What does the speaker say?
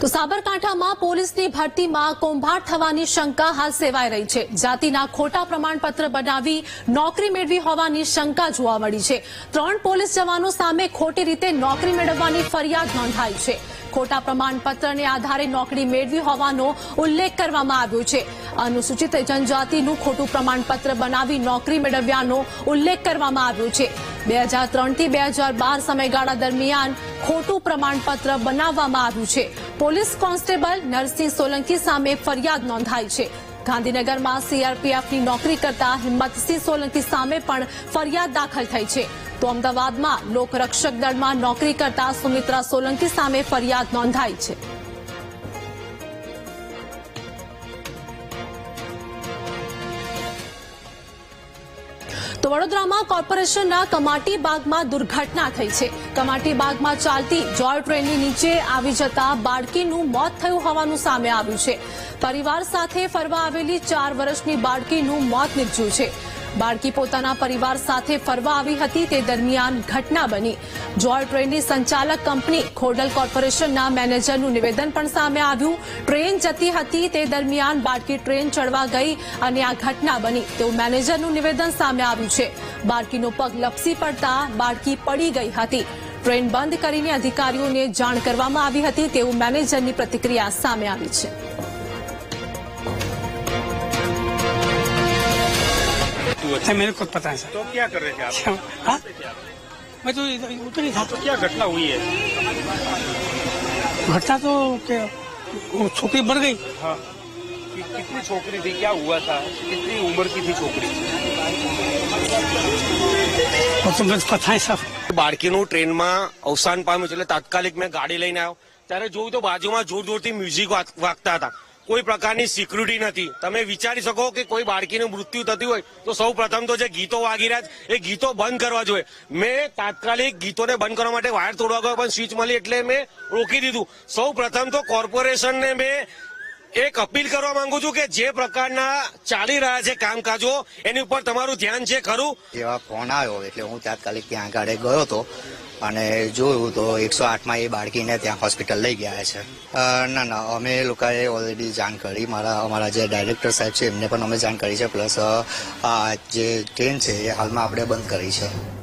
તો સાબરકાંઠામાં પોલીસની ભરતીમાં કૌભાંડ થવાની શંકા હાલ સેવાઈ રહી છે. જાતિના ખોટા પ્રમાણપત્ર બનાવી નોકરી મેળવી હોવાની શંકા જોવા મળી છે. ત્રણ પોલીસ જવાનો સામે ખોટી રીતે નોકરી મેળવવાની ફરિયાદ નોંધાઈ છે. ખોટા પ્રમાણપત્રને આધારે નોકરી મેળવી હોવાનો ઉલ્લેખ કરવામાં આવ્યો છે. અનુસૂચિત જનજાતિનું ખોટું પ્રમાણપત્ર બનાવી નોકરી મેળવ્યાનો ઉલ્લેખ કરવામાં આવ્યો છે. બે હજાર ત્રણથી બે હજાર બાર સમયગાળા દરમિયાન ખોટું પ્રમાણપત્ર બનાવવામાં આવ્યું છે. પોલીસ કોન્સ્ટેબલ નરસિંહ સોલંકી સામે ફરિયાદ નોંધાઈ છે. ગાંધીનગરમાં સીઆરપીએફની નોકરી કરતા હિંમતસિંહ સોલંકી સામે પણ ફરિયાદ દાખલ થઈ છે. તો અમદાવાદમાં લોકરક્ષક દળમાં નોકરી કરતા સુમિત્રા સોલંકી સામે ફરિયાદ નોંધાઈ છે. તો વડોદરામાં કોર્પોરેશનના કમાટી બાગમાં દુર્ઘટના થઈ છે. કમાટી બાગમાં ચાલતી જોય ટ્રેનની નીચે આવી જતા બાળકીનું મોત થયું હોવાનું સામે આવ્યું છે. પરિવાર સાથે ફરવા આવેલી ચાર વર્ષની બાળકીનું મોત નીપજ્યું છે. બાળકી પોતાના પરિવાર સાથે ફરવા આવી હતી. તે દરમિયાન ઘટના બની. જોય ટ્રેનની સંચાલક કંપની ખોડલ કોર્પોરેશનના મેનેજરનું નિવેદન પણ સામે આવ્યું. ટ્રેન જતી હતી. તે દરમિયાન બાળકી ટ્રેન ચડવા ગઈ અને આ ઘટના બની. તેવું મેનેજરનું નિવેદન સામે આવ્યું છે. બાળકીનો પગ લપસી પડતા બાળકી પડી ગઈ હતી. ટ્રેન બંધ કરીને અધિકારીઓને જાણ કરવામાં આવી હતી. તેવું મેનેજરની પ્રતિક્રિયા સામે આવી છે. अच्छा मेरे को पता है सर तो क्या कर रहे थे आप हाँ? मैं तो इधर उतर ही था तो क्या घटना हुई है घटना तो क्या वो छोकरी बढ़ गई हाँ कि, कितनी छोकरी थी क्या हुआ था कितनी उम्र की थी छोकरी वो तो मुझे पता है सब બાળકીનું ટ્રેનમાં અવસાન પામ્યું છે એટલે તાત્કાલિક મેં ગાડી લઈને આવ્યો ત્યારે જોયું તો બાજુમાં જોર જોરથી મ્યુઝિક વાગ- વાગતા હતા કોઈ પ્રકારની સિક્યુરિટી નથી. તમે વિચારી શકો કે કોઈ બાળકીનું મૃત્યુ થતું હોય, તો સૌ પ્રથમ તો જે ગીતો વાગી રહ્યા એ ગીતો બંધ કરવા જોઈએ. મેં તાત્કાલિક ગીતોને બંધ કરવા માટે વાયર તોડવા ગયો, પણ સ્વિચ મળી એટલે મેં રોકી દીધું. સૌ પ્રથમ તો કોર્પોરેશનને મેં એક અપીલ કરવા માંગુ છું કે જે પ્રકારના ચાલી રહ્યા છે કામકાજો, એની ઉપર તમારું ધ્યાન છે ખરું? જેવા ફોન આવ્યો, એટલે હું તાત્કાલિક ત્યાં આગળ ગયો હતો અને જોયું તો એકસો આઠમાં એ બાળકીને ત્યાં હોસ્પિટલ લઈ ગયા છે. ના ના, અમે લોકોએ ઓલરેડી જાણ કરી. મારા, અમારા જે ડાયરેક્ટર સાહેબ છે, એમને પણ અમે જાણ કરી છે. પ્લસ આ જે ટ્રેન છે, એ હાલમાં આપણે બંધ કરી છે.